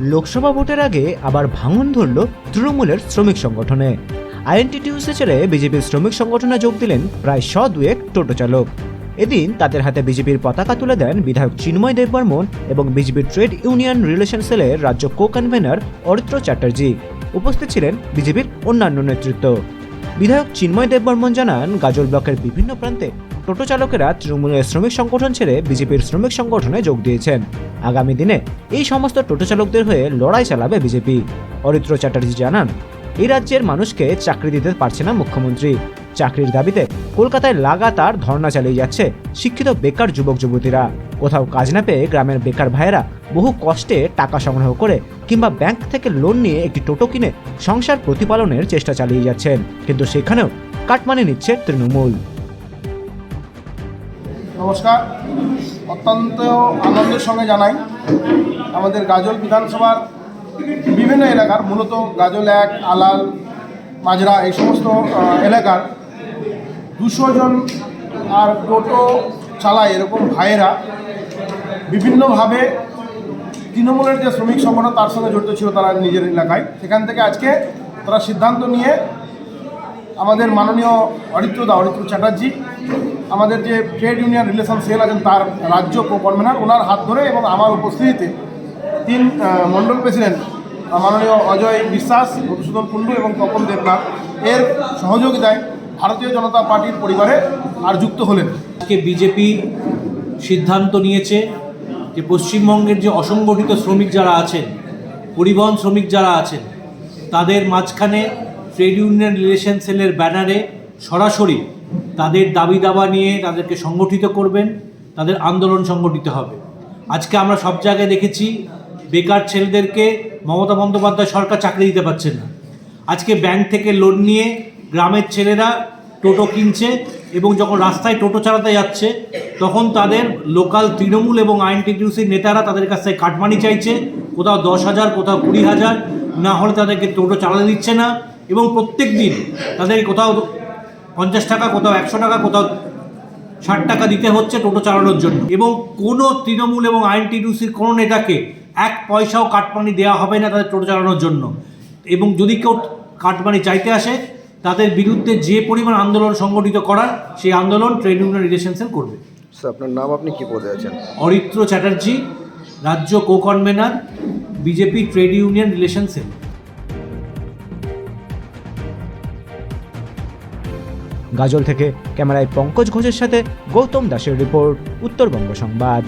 লোকসভা ভোটের আগে আবার ভাঙন ধরল তৃণমূলের শ্রমিক সংগঠনে। আইএনটিটিউসি ছেড়ে বিজেপির শ্রমিক সংগঠনে যোগ দিলেন প্রায় শ দুয়েক টোটো চালক। এদিন তাদের হাতে বিজেপির পতাকা তুলে দেন বিধায়ক চিন্ময় দেববর্মন এবং বিজেপির ট্রেড ইউনিয়ন রিলেশন সেলের রাজ্য কো কনভেনার অরিত্র চ্যাটার্জি। উপস্থিত ছিলেন বিজেপির অন্যান্য নেতৃত্ব। বিধায়ক চিন্ময় দেববর্মন জানান, গাজল ব্লকের বিভিন্ন প্রান্তে টোটো চালকেরা তৃণমূলের শ্রমিক সংগঠন ছেড়ে বিজেপির শ্রমিক সংগঠনে যোগ দিয়েছেন। আগামী দিনে এই সমস্ত টোটো চালকদের হয়ে লড়াই চালাবে বিজেপি। অরিত্র চ্যাটার্জি জানান, এই রাজ্যের মানুষকে চাকরি দিতে পারছে না মুখ্যমন্ত্রী। চাকরির দাবিতে কলকাতায় লাগাতার ধর্ণা চালিয়ে যাচ্ছে শিক্ষিত বেকার যুবক যুবতীরা। কোথাও কাজ না পেয়ে গ্রামের বেকার ভাইয়েরা বহু কষ্টে টাকা সংগ্রহ করে কিংবা ব্যাংক থেকে লোন নিয়ে একটি টোটো কিনে সংসার প্রতিপালনের চেষ্টা চালিয়ে যাচ্ছেন, কিন্তু সেখানেও কাটমানি নিচ্ছে তৃণমূল। নমস্কার। অত্যন্ত আনন্দের সঙ্গে জানাই, আমাদের গাজল বিধানসভার বিভিন্ন এলাকার, মূলত গাজল এক, আলাল, মাজরা এই সমস্ত এলাকার দুশো জন আর টোটো চালায় এরকম ভাইয়েরা। বিভিন্নভাবে তৃণমূলের যে শ্রমিক সংগঠন, তার সঙ্গে জড়িত ছিল তারা নিজের এলাকায়। সেখান থেকে আজকে তারা সিদ্ধান্ত নিয়ে আমাদের মাননীয় অরিত্রদা অরিত্র চ্যাটার্জি, আমাদের যে ট্রেড ইউনিয়ন রিলেশন সেল আছেন তার রাজ্য কনভেনার, ওনার হাত ধরে এবং আমার উপস্থিতিতে তিন মণ্ডল প্রেসিডেন্ট মাননীয় অজয় বিশ্বাস, মধুসূদন কুণ্ডু এবং তপন দেবনাথ এর সহযোগিতায় ভারতীয় জনতা পার্টির পরিবারে আর যুক্ত হলেন। আজকে বিজেপি সিদ্ধান্ত নিয়েছে যে পশ্চিমবঙ্গের যে অসংগঠিত শ্রমিক যারা আছেন, পরিবহন শ্রমিক যারা আছেন, তাদের মাঝখানে ট্রেড ইউনিয়ন রিলেশন সেলের ব্যানারে সরাসরি তাদের দাবি দাবা নিয়ে তাদেরকে সংগঠিত করবেন, তাদের আন্দোলন সংগঠিত হবে। আজকে আমরা সব জায়গায় দেখেছি বেকার ছেলেদেরকে মমতা বন্দ্যোপাধ্যায় সরকার চাকরি দিতে পারছে না। আজকে ব্যাংক থেকে লোন নিয়ে গ্রামের ছেলেরা টোটো কিনছে এবং যখন রাস্তায় টোটো চালাতে যাচ্ছে, তখন তাদের লোকাল তৃণমূল এবং আইএনটিটিউসির নেতারা তাদের কাছ থেকে কাটমানি চাইছে, কোথাও দশ হাজার, কোথাও কুড়ি হাজার, না হলে তাদেরকে টোটো চালাতে দিচ্ছে না এবং প্রত্যেক দিন তাদের কোথাও পঞ্চাশ টাকা, কোথাও একশো টাকা, কোথাও ষাট টাকা দিতে হচ্ছে টোটো চালানোর জন্য। এবং কোনো তৃণমূল এবং আইএনটিটিউসির কোনো নেতাকে এক পয়সাও কাটমানি দেওয়া হবে না তাদের টোটো চালানোর জন্য। এবং যদি কেউ কাটমানি চাইতে আসে তাদের বিরুদ্ধে যে পরিমাণ আন্দোলন সংগঠিত করার সেই আন্দোলন ট্রেড ইউনিয়ন রিলেশন সেল করবে। স্যার আপনার নাম আপনি কি পদে আছেন অরিত্র চ্যাটার্জি রাজ্য co convener BJP trade union relation cell Gajol থেকে ক্যামেরায় পঙ্কজ ঘোষের সাথে গৌতম দাসের রিপোর্ট উত্তরবঙ্গ সংবাদ।